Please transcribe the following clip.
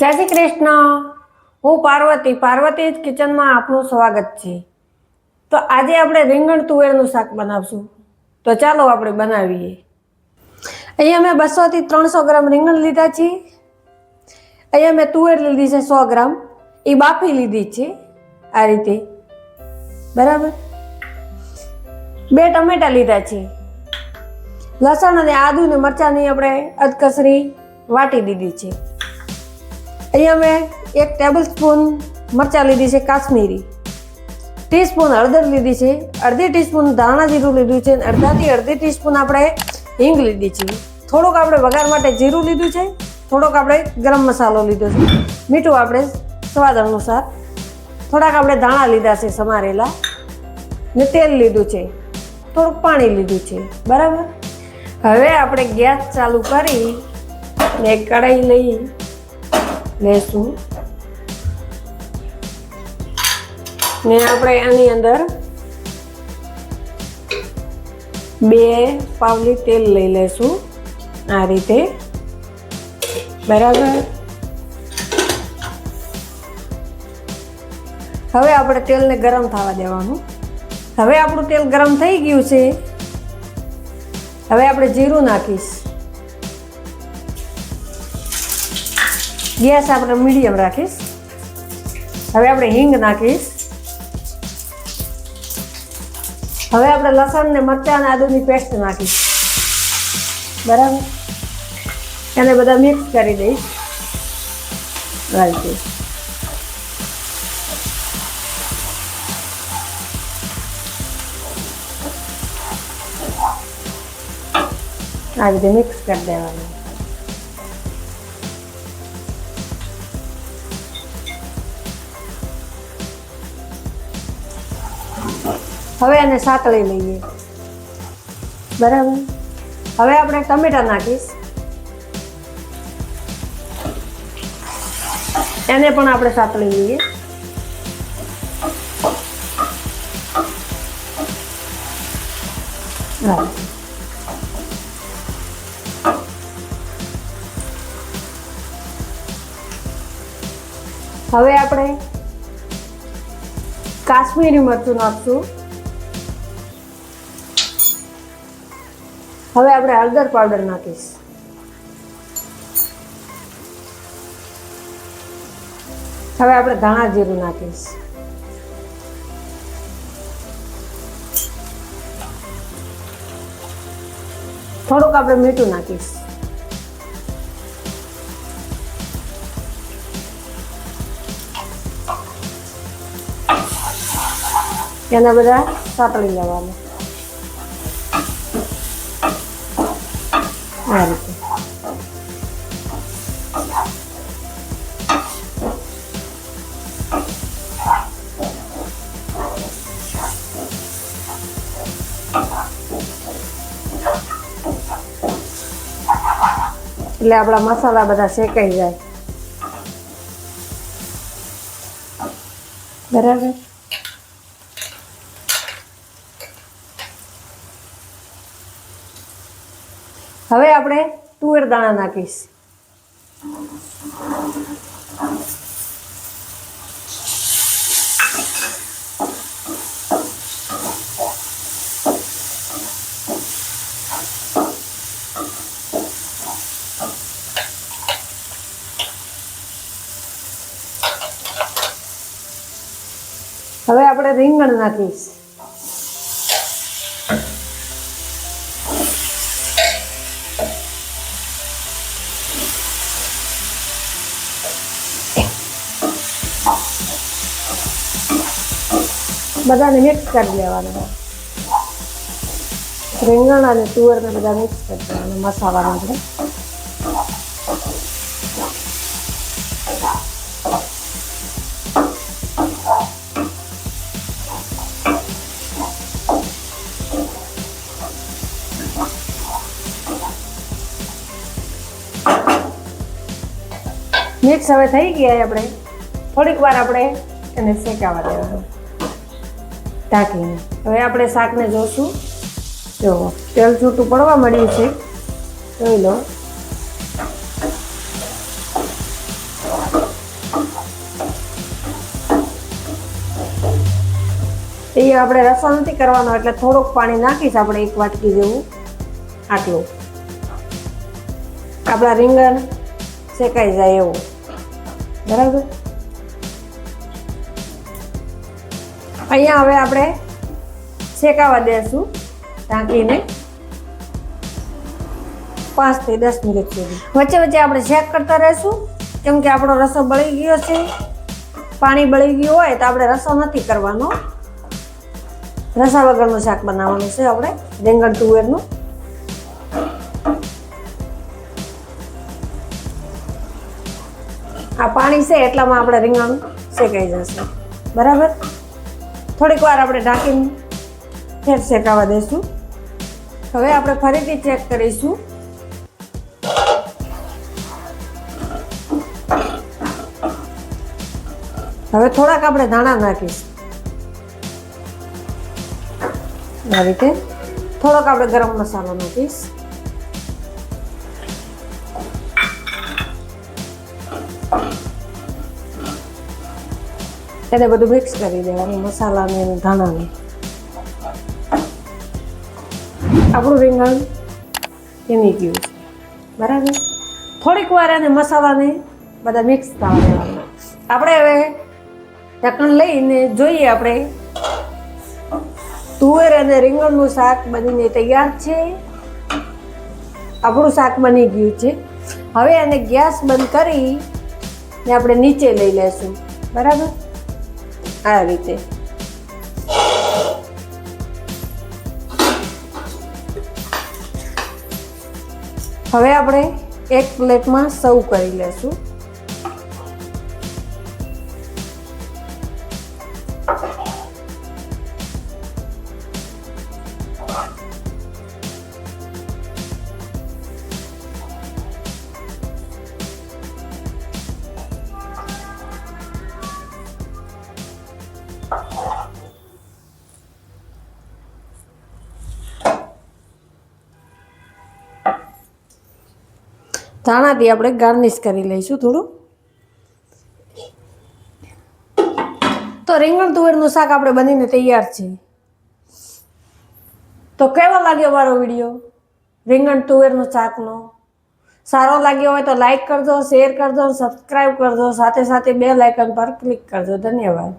જય શ્રી કૃષ્ણ. હું પાર્વતી પાર્વતી કિચનમાં આપનું સ્વાગત છે. તો આજે આપણે રીંગણ તુવેરનું શાક બનાવશું. તો ચાલો આપણે બનાવીએ. અહીંયા મેં બસોથી ત્રણસો ગ્રામ રીંગણ લીધા છે. અહીંયા મેં તુવેર લીધી છે સો ગ્રામ. એ બાફી લીધી છે આ રીતે. બરાબર? બે ટમેટા લીધા છે. લસણ અને આદુ ને મરચાંની આપણે અધકસરી વાટી દીધી છે. અહીંયા મેં એક ટેબલ સ્પૂન મરચાં લીધી છે કાશ્મીરી. ટીસ્પૂન હળદર લીધી છે, અડધી ટીસ્પૂન ધાણા જીરું લીધું છે અને અડધાથી અડધી ટીસ્પૂન આપણે હિંગ લીધી છે. થોડોક આપણે વઘાર માટે જીરું લીધું છે, થોડોક આપણે ગરમ મસાલો લીધો છે. મીઠું આપણે સ્વાદ અનુસાર થોડાક આપણે ધાણા લીધા છે સમારેલા. ને તેલ લીધું છે, થોડુંક પાણી લીધું છે, બરાબર? હવે આપણે ગેસ ચાલુ કરી ને કઢાઈ લઈ લેશું. ને આપણે આની અંદર બે પાવલી તેલ લઈ લેશું આ રીતે. બરાબર? હવે આપણે તેલને ગરમ થવા દેવાનું. હવે આપણું તેલ ગરમ થઈ ગયું છે. હવે આપણે જીરું નાખીશ. ગેસ આપણે મીડિયમ રાખીશ. હવે આપણે હિંગ નાખીશ. હવે આપણે લસણ ને મરચાં અને આદુની પેસ્ટ નાખીશ. બરાબર? એને બધા મિક્સ કરી દઈશ. રાખીશ આ રીતે મિક્સ કરી દેવાનું. હવે એને સાતળી લઈએ. બરાબર? હવે આપણે ટમેટા નાખીશ. એને પણ આપણે સાતળી લઈએ. હવે આપણે કાશ્મીરી મરચું નાખશું. હવે આપણે હળદર પાવડર નાખીશ. હવે આપણે ધાણા જીરું નાખીશ. થોડુંક આપણે મીઠું નાખીશ. એના બધા સાતળી લેવાનું. આ એટલે આપણા મસાલા બધા શેકાઈ જાય. બરાબર? હવે આપણે તુવેર દાણા નાખીશ. હવે આપણે રીંગણ નાખીશ. બધાને મિક્સ કરી દેવાનું. રીંગણ અને તુવરને બધા મિક્સ કરી દેવાનું મસાલામાં મિક્સ હવે થઈ ગયા આપણે. થોડીક વાર આપણે એને શેકાવા દેવાનું. ઢાંકીને હવે આપણે શાકને જોશું. જો, તેલ છૂટું પડવા મળ્યું છે. જોઈ લો. એ આપણે રસો નથી કરવાનો, એટલે થોડુંક પાણી નાખીશ આપણે એક વાટકી જેવું. આટલું. આપણા રીંગણ શેકાઈ જાય એવું. બરાબર? અહીંયા હવે આપણે શેકાવા દેશું ઢાંકીને પાંચથી દસ મિનિટ સુધી. વચ્ચે વચ્ચે આપણે શેક કરતા રહેશું. કેમ કે આપણો રસો બળી ગયો છે. પાણી બળી ગયું હોય તો આપણે રસો નથી કરવાનો. રસા વગરનું શાક બનાવવાનું છે આપણે, રીંગણ તુવેરનું. આ પાણી છે એટલામાં આપણે રીંગણ શેકાઈ જશે. બરાબર? થોડીક વાર આપણે ઢાંકીને ફેર શેકાવા દઈશું. હવે આપણે ફરીથી ચેક કરીશું. હવે થોડાક આપણે ધાણા નાખીશું. આ રીતે થોડોક આપણે ગરમ મસાલો નાખીશ. એને બધું મિક્સ કરી દેવાનું, મસાલાને ધાણાને. આપણું રીંગણ એની ગયું બરાબર? થોડીક વાર એને મસાલાને બધા મિક્સ થવા દેવાના. આપણે હવે ઢક્કણ લઈને જોઈએ આપણે. તુવેર અને રીંગણનું શાક બનીને તૈયાર છે. આપણું શાક બની ગયું છે. હવે એને ગેસ બંધ કરી ને આપણે નીચે લઈ લેશું. બરાબર? આ રીતે. હવે આપણે એક પ્લેટમાં સર્વ કરી લેશું. ધાણાથી આપણે ગાર્નિશ કરી લઈશું થોડું. તો રીંગણ તુવેરનું શાક આપણે બનીને તૈયાર છે. તો કેવો લાગ્યો મારો વીડિયો? રીંગણ તુવેરનું શાકનો? સારો લાગ્યો હોય તો લાઈક કરજો શેર કરજો સબસ્ક્રાઈબ કરજો. સાથે સાથે બે લાઇકન પર ક્લિક કરજો. ધન્યવાદ.